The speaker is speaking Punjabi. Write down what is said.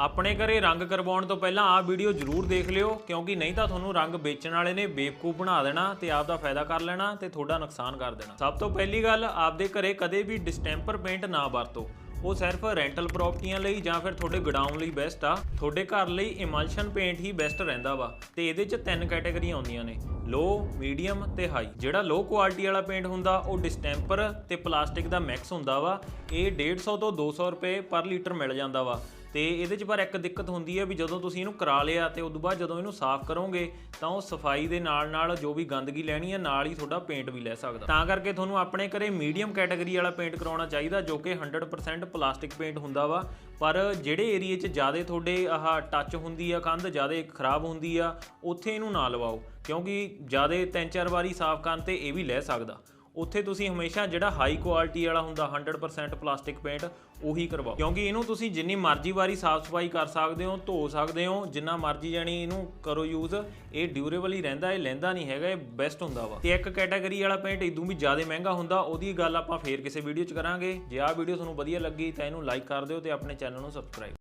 ਆਪਣੇ ਘਰੇ ਰੰਗ ਕਰਵਾਉਣ ਤੋਂ ਪਹਿਲਾਂ ਆਹ ਵੀਡੀਓ ਜ਼ਰੂਰ ਦੇਖ ਲਿਓ, ਕਿਉਂਕਿ ਨਹੀਂ ਤਾਂ ਤੁਹਾਨੂੰ ਰੰਗ ਵੇਚਣ ਵਾਲੇ ਨੇ ਬੇਵਕੂਫ ਬਣਾ ਦੇਣਾ ਤੇ ਆਪ ਦਾ ਫਾਇਦਾ ਕਰ ਲੈਣਾ ਤੇ ਤੁਹਾਡਾ ਨੁਕਸਾਨ ਕਰ ਦੇਣਾ। ਸਭ ਤੋਂ ਪਹਿਲੀ ਗੱਲ, ਆਪਦੇ ਘਰੇ ਕਦੇ ਵੀ ਡਿਸਟੈਂਪਰ ਪੇਂਟ ਨਾ ਵਰਤੋ। ਉਹ ਸਿਰਫ ਰੈਂਟਲ ਪ੍ਰਾਪਰਟੀਆਂ ਲਈ ਜਾਂ ਫਿਰ ਤੁਹਾਡੇ ਗਡਾਊਨ ਲਈ ਬੈਸਟ ਆ। ਤੁਹਾਡੇ ਘਰ ਲਈ ਇਮਲਸ਼ਨ ਪੇਂਟ ਹੀ ਬੈਸਟ ਰਹਿੰਦਾ ਵਾ ਤੇ ਇਹਦੇ ਚ ਤਿੰਨ ਕੈਟਾਗਰੀਆਂ ਆਉਂਦੀਆਂ ਨੇ, ਲੋ, ਮੀਡੀਅਮ ਤੇ ਹਾਈ। ਜਿਹੜਾ ਲੋ ਕੁਆਲਿਟੀ ਵਾਲਾ ਪੇਂਟ ਹੁੰਦਾ, ਉਹ ਡਿਸਟੈਂਪਰ ਤੇ ਪਲਾਸਟਿਕ ਦਾ ਮਿਕਸ ਹੁੰਦਾ ਵਾ। ਇਹ 150 ਤੋਂ 200 ਰੁਪਏ ਪਰ ਲੀਟਰ ਮਿਲ ਜਾਂਦਾ ਵਾ। ਤੇ ਇਹਦੇ 'ਚ ਪਰ ਇੱਕ ਦਿੱਕਤ ਹੁੰਦੀ ਹੈ ਵੀ ਜਦੋਂ ਤੁਸੀਂ ਇਹਨੂੰ ਕਰਾ ਲਿਆ ਤੇ ਤੋਂ ਬਾਅਦ ਜਦੋਂ ਇਹਨੂੰ ਸਾਫ਼ ਕਰੋਗੇ ਤਾਂ ਉਹ ਸਫ਼ਾਈ ਦੇ ਨਾਲ ਨਾਲ ਜੋ ਵੀ ਗੰਦਗੀ ਲੈਣੀ ਹੈ, ਨਾਲ ਹੀ ਤੁਹਾਡਾ ਪੇਂਟ ਵੀ ਲੈ ਸਕਦਾ। ਤਾਂ ਕਰਕੇ ਤੁਹਾਨੂੰ ਆਪਣੇ ਘਰੇ ਮੀਡੀਅਮ ਕੈਟਾਗਰੀ ਵਾਲਾ ਪੇਂਟ ਕਰਾਉਣਾ ਚਾਹੀਦਾ ਜੋ ਕਿ 100% ਪਲਾਸਟਿਕ ਪੇਂਟ ਹੁੰਦਾ ਵਾ। ਪਰ ਜਿਹੜੇ ਏਰੀਏ 'ਚ ਜ਼ਿਆਦਾ ਤੁਹਾਡੇ ਆਹ ਟੱਚ ਹੁੰਦੀ ਆ, ਕੰਧ ਜ਼ਿਆਦਾ ਖਰਾਬ ਹੁੰਦੀ ਆ, ਉੱਥੇ ਇਹਨੂੰ ਨਾ ਲਵਾਓ। ਕਿਉਂਕਿ ਜ਼ਿਆਦਾ ਤਿੰਨ ਚਾਰ ਵਾਰੀ ਸਾਫ਼ ਕਰਨ ਤੇ ਇਹ ਵੀ ਲੈ ਸਕਦਾ। ਉੱਥੇ ਤੁਸੀਂ ਹਮੇਸ਼ਾ ਜਿਹੜਾ ਹਾਈ ਕੁਆਲਿਟੀ ਵਾਲਾ ਹੁੰਦਾ 100% ਪਲਾਸਟਿਕ ਪੇਂਟ ਉਹੀ ਕਰਵਾਓ। ਕਿਉਂਕਿ ਇਹਨੂੰ ਤੁਸੀਂ ਜਿੰਨੀ ਮਰਜ਼ੀ ਵਾਰੀ ਸਾਫ਼ ਸਫ਼ਾਈ ਕਰ ਸਕਦੇ ਹੋ, ਧੋ ਸਕਦੇ ਹੋ, ਜਿੰਨਾ ਮਰਜ਼ੀ ਜਾਨੀ ਇਹਨੂੰ ਕਰੋ ਯੂਜ਼ ਇਹ ਡਿਊਰੇਬਲ ਹੀ ਰਹਿੰਦਾ, ਇਹ ਲੈਂਦਾ ਨਹੀਂ ਹੈਗਾ, ਇਹ ਬੈਸਟ ਹੁੰਦਾ ਵਾ। ਤੇ ਇੱਕ ਕੈਟਾਗਰੀ ਵਾਲਾ ਪੇਂਟ ਇਦੋਂ ਵੀ ਜ਼ਿਆਦਾ ਮਹਿੰਗਾ ਹੁੰਦਾ, ਉਹਦੀ ਗੱਲ ਆਪਾਂ ਫੇਰ ਕਿਸੇ ਵੀਡੀਓ 'ਚ ਕਰਾਂਗੇ। ਜੇ ਆਹ ਵੀਡੀਓ ਤੁਹਾਨੂੰ ਵਧੀਆ ਲੱਗੀ ਤਾਂ ਇਹਨੂੰ ਲਾਈਕ ਕਰ ਦਿਓ ਤੇ ਆਪਣੇ ਚੈਨਲ ਨੂੰ ਸਬਸਕ੍ਰਾਈਬ